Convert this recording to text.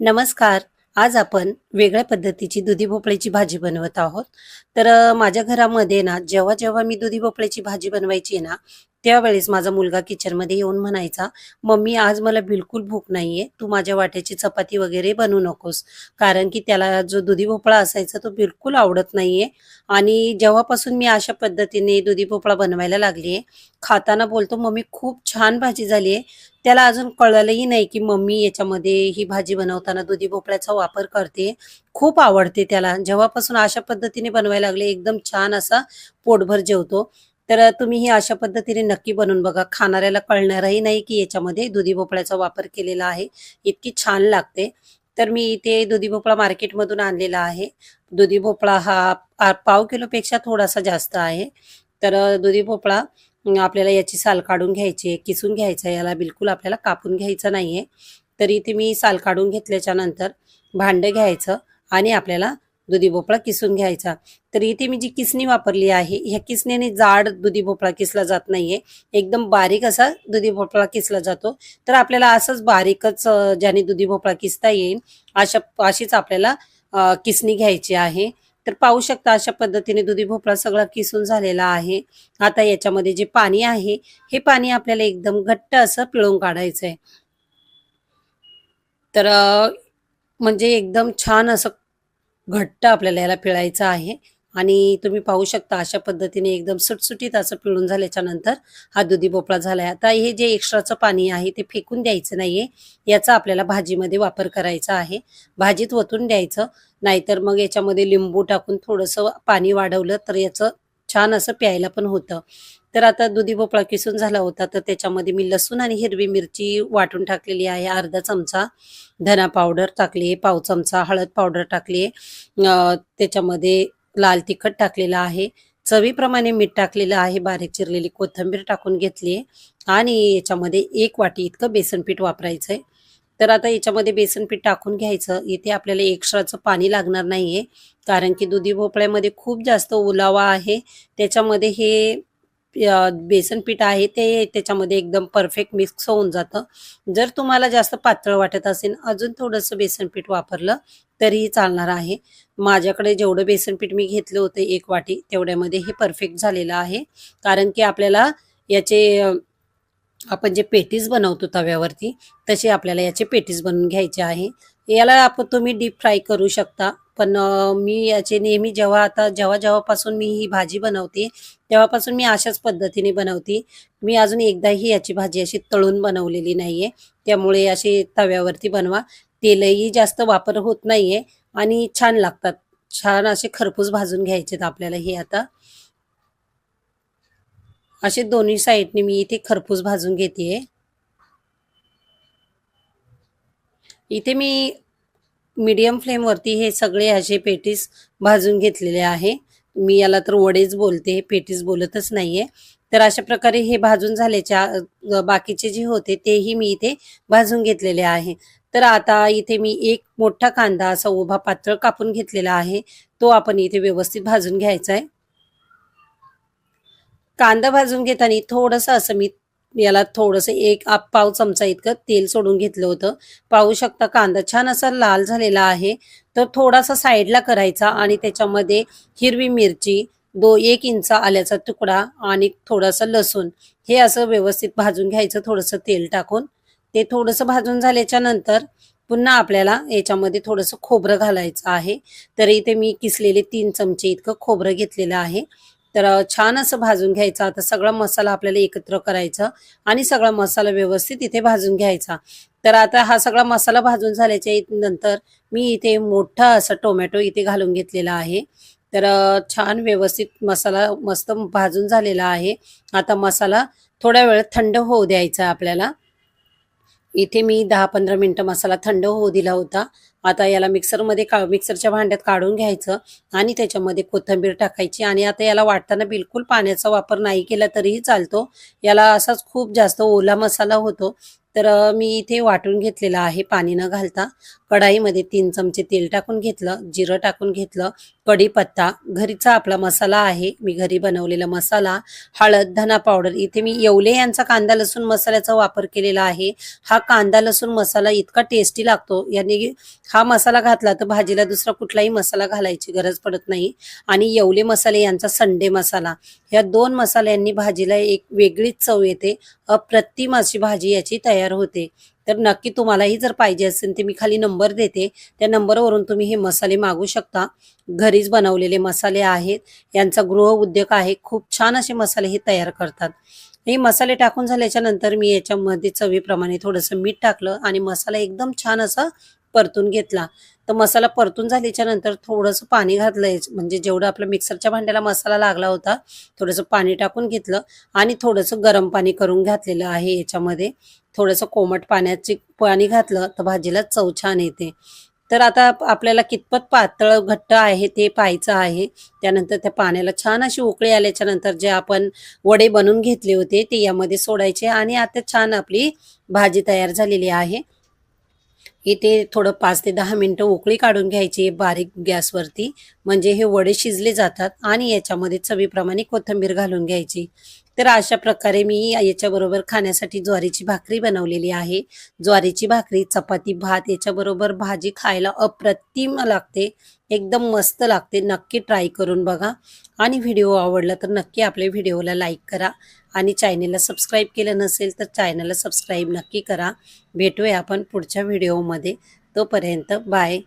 नमस्कार. आज आपण वेगळ्या पद्धतीची दुधी भोपळ्याची भाजी बनवत आहोत. तर माझ्या घरामध्ये ना जेव्हा जेव्हा मी दुधी भोपळ्याची भाजी बनवायची ना त्यावेळेस माझा मुलगा किचनमध्ये येऊन म्हणायचा मम्मी आज मला बिलकुल भूक नाहीये. तू माझ्या वाट्याची चपाती वगैरे बनवू नकोस. कारण की त्याला जो दुधी भोपळा असायचा तो बिलकुल आवडत नाहीये. आणि जेव्हापासून मी अशा पद्धतीने दुधी भोपळा बनवायला लागलीये खाताना बोलतो मम्मी खूप छान भाजी झालीये. त्याला अजून कळलंही नाही की मम्मी याच्यामध्ये ही भाजी बनवताना दुधी भोपळ्याचा वापर करते. खूप आवडते त्याला. जेव्हापासून अशा पद्धतीने बनवायला लागले एकदम छान असा पोटभर जेवतो. तर तुम्ही ही अशा पद्धतीने नक्की बनवून बघा. खाणाऱ्याला कळणारही नाही की याच्यामध्ये दुधी भोपळ्याचा वापर केलेला आहे. इतकी छान लागते. तर मी इथे दुधी भोपळा मार्केटमधून आणलेला आहे. दुधी भोपळा हा पाव किलोपेक्षा थोडासा जास्त आहे. तर दुधी भोपळा आपल्याला याची साल काढून घ्यायची आहे किसून घ्यायचं आहे याला बिलकुल आपल्याला कापून घ्यायचं नाहीये. तर इथे मी साल काढून घेतल्याच्या नंतर भांडं घ्यायचं आणि आपल्याला दुधी भोपळा किसून घ्यायचा. तर इथे मी जी किसणी वापरली आहे ह्या किसणीने जाड दुधी भोपळा किसला जात नाहीये. एकदम बारीक असा दुधी भोपळा किसला जातो. तर आपल्याला असंच बारीकच ज्याने दुधी भोपळा किसता येईल अशा अशीच आपल्याला किसणी घ्यायची आहे. तर पाहू शकता अशा पद्धतीने दुधी भोपळा सगळा किसून झालेला आहे. आता याच्यामध्ये जे पाणी आहे हे पाणी आपल्याला एकदम घट्ट असं पिळून काढायचं आहे तर म्हणजे एकदम छान असं घट्ट आपल्याला याला पिळायचं आहे. आणि तुम्ही पाहू शकता अशा पद्धतीने एकदम सुटसुटीत असं पिळून झाल्याच्यानंतर हा दुधी भोपळा झाला आहे आता हे जे एक्स्ट्राचं पाणी आहे ते फेकून द्यायचं नाहीये. याचा आपल्याला भाजीमध्ये वापर करायचा आहे. भाजीत ओतून द्यायचं. नाहीतर मग याच्यामध्ये लिंबू टाकून थोडंसं पाणी वाढवलं तर याचं छान असं प्यायला पण होतं. तर आता दुधी भोपळा किसून झाला होता तर त्याच्यामध्ये मी लसूण आणि हिरवी मिरची वाटून टाकलेली आहे. अर्धा चमचा धना पावडर टाकली आहे पाव चमचा हळद पावडर टाकली आहे. त्याच्यामध्ये लाल तिखट टाकलेलं आहे. चवीप्रमाणे मीठ टाकलेलं आहे बारीक चिरलेली कोथिंबीर टाकून घेतली आहे. आणि याच्यामध्ये एक वाटी इतकं बेसन पीठ वापरायचं आहे तर आता याच्यामध्ये बेसन पीठ टाकून घ्यायचं. इथे आपल्याला एक्स्ट्राचं पाणी लागणार नाहीये. कारण की दुधी भोपळ्यामध्ये खूप जास्त ओलावा आहे. त्याच्यामध्ये हे बेसन पीठ आहे ते त्याच्यामध्ये एकदम परफेक्ट मिक्स होऊन जातं. जर तुम्हाला जास्त पातळ वाटत असेल अजून थोडंसं बेसन पीठ वापरलं तरीही चालणार आहे. माझ्याकडे जेवढं बेसन पीठ मी घेतलं होतं एक वाटी तेवढ्यामध्ये हे परफेक्ट झालेलं आहे. कारण की आपल्याला याचे आपण जे पेटीज बनवतो तव्यावरती तसे आपल्याला याचे पेटीज बनवून घ्यायचे आहे. याला आपण तुम्ही डीप फ्राय करू शकता. पण मी याचे नेहमी जेव्हा आता जेव्हा जेव्हापासून मी ही भाजी बनवते तेव्हापासून मी अशाच पद्धतीने बनवते. मी अजून एकदाही याची भाजी अशी तळून बनवलेली नाहीये. त्यामुळे अशी तव्यावरती बनवा. तेलही जास्त वापर होत नाहीये आणि छान लागतात. छान असे खरपूस भाजून घ्यायचेत आपल्याला हे आता. असे दोन्ही साईडने मी इथे खरपूस भाजून घेते इथे मी मीडियम फ्लेमवरती हे सगळे असे पेटीस भाजून घेतलेले आहे. मी याला तर वडेच बोलते पेटीस बोलतच नाहीये. तर अशा प्रकारे हे भाजून झाल्याच्या बाकीचे जे होते तेही मी इथे भाजून घेतलेले आहे. तर आता इथे मी एक मोठा कांदा असा उभा पातळ कापून घेतलेला आहे. तो आपण इथे व्यवस्थित भाजून घ्यायचा आहे कांदा भाजून घेताना थोडंसं असं मी याला थोडंसं एक आप पाव चमचा इतकं तेल सोडून घेतलं होतं. पाहू शकता कांदा छान असा लाल झालेला आहे. तर थोडासा साईडला करायचा आणि त्याच्यामध्ये हिरवी मिरची दो एक इंच आल्याचा तुकडा आणि थोडासा लसूण हे असं व्यवस्थित भाजून घ्यायचं थोडंसं तेल टाकून. ते थोडंसं भाजून झाल्याच्यानंतर पुन्हा आपल्याला याच्यामध्ये थोडंसं खोबरं घालायचं आहे. तर इथे मी किसलेले तीन चमचे इतकं खोबरं घेतलेलं आहे. तर छान असं भाजून घ्यायचं. आता सगळा मसाला आपल्याला एकत्र करायचा आणि सगळा मसाला व्यवस्थित इथे भाजून घ्यायचा. तर आता हा सगळा मसाला भाजून झाल्याच्यानंतर मी इथे मोठा असा टोमॅटो इथे घालून घेतलेला आहे. तर छान व्यवस्थित मसाला मस्त भाजून झालेला आहे. आता मसाला थोड्या वेळ थंड होऊ द्यायचा आपल्याला. इथे मी दहा पंधरा मिनटं मसाला थंड होऊ दिला होता. आता याला मिक्सरमध्ये का मिक्सरच्या भांड्यात काढून घ्यायचं आणि त्याच्यामध्ये कोथिंबीर टाकायची. आणि आता याला वाटताना बिलकुल पाण्याचा वापर नाही केला तरीही चालतो. याला असाच खूप जास्त ओला मसाला होतो. तर मी इथे वाटून घेतलेलं आहे पाणी न घालता. कढाईमध्ये तीन चमचे तेल टाकून घेतलं जिरं टाकून घेतलं कढीपत्ता. घरीचा आपला मसाला आहे. मी घरी बनवलेला मसाला हळद धना पावडर. इथे मी येवले यांचा कांदा लसूण मसाल्याचा वापर केलेला आहे. हा कांदा लसूण मसाला इतका टेस्टी लागतो. याने हा मसाला घातला तर भाजीला दुसरा कुठलाही मसाला घालायची गरज पडत नाही. आणि येवले मसाले यांचा संडे मसाला. या दोन मसाल्यांनी भाजीला एक वेगळीच चव येते. अप्रतिम अशी भाजी याची तयार होते. तर नक्की तुम्हालाही जर पाहिजे असेल तर मी खाली नंबर देते. त्या नंबरवरून तुम्ही हे मसाले मागू शकता. घरीच बनवलेले मसाले आहेत. यांचा गृह उद्योग आहे. खूप छान असे मसाले हे तयार करतात. हे मसाले टाकून झाल्याच्यानंतर मी याच्यामध्ये चवीप्रमाणे थोडंसं मीठ टाकलं आणि मसाला एकदम छान असा परतून घेतला. तर मसाला परतून झाल्याच्यानंतर थोडंसं पाणी घातलंय. म्हणजे जेवढं आपलं मिक्सरच्या भांड्याला मसाला लागला होता थोडंसं पाणी टाकून घेतलं आणि थोडंसं गरम पाणी करून घातलेलं आहे याच्यामध्ये. थोडंसं कोमट पाण्याचे पाणी घातलं तर भाजीला चव छान येते. तर आता आपल्याला कितपत पातळ घट्ट आहे ते पाहायचं आहे. त्यानंतर त्या पाण्याला छान अशी उकळी आल्याच्यानंतर जे आपण वडे बनवून घेतले होते ते यामध्ये सोडायचे आणि आता छान आपली भाजी तयार झालेली आहे. इथे थोडं पाच ते दहा मिनिटं उकळी काढून घ्यायची बारीक गॅसवरती. म्हणजे हे वडे शिजले जातात आणि याच्यामध्ये चवीप्रमाणे कोथिंबीर घालून घ्यायची. तर अशा प्रकारे मी याच्याबरोबर खाण्यासाठी ज्वारीची भाकरी बनवलेली आहे. ज्वारीची भाकरी चपाती भात याच्याबरोबर भाजी खायला अप्रतिम लागते. एकदम मस्त लागते. नक्की ट्राय करून बघा. आणि व्हिडिओ आवडला तर नक्की आपल्या व्हिडिओला लाईक करा. आणि चॅनेलला सबस्क्राईब केलं नसेल तर चॅनलला सबस्क्राईब नक्की करा. भेटूया आपण पुढच्या व्हिडिओमध्ये तोपर्यंत बाय.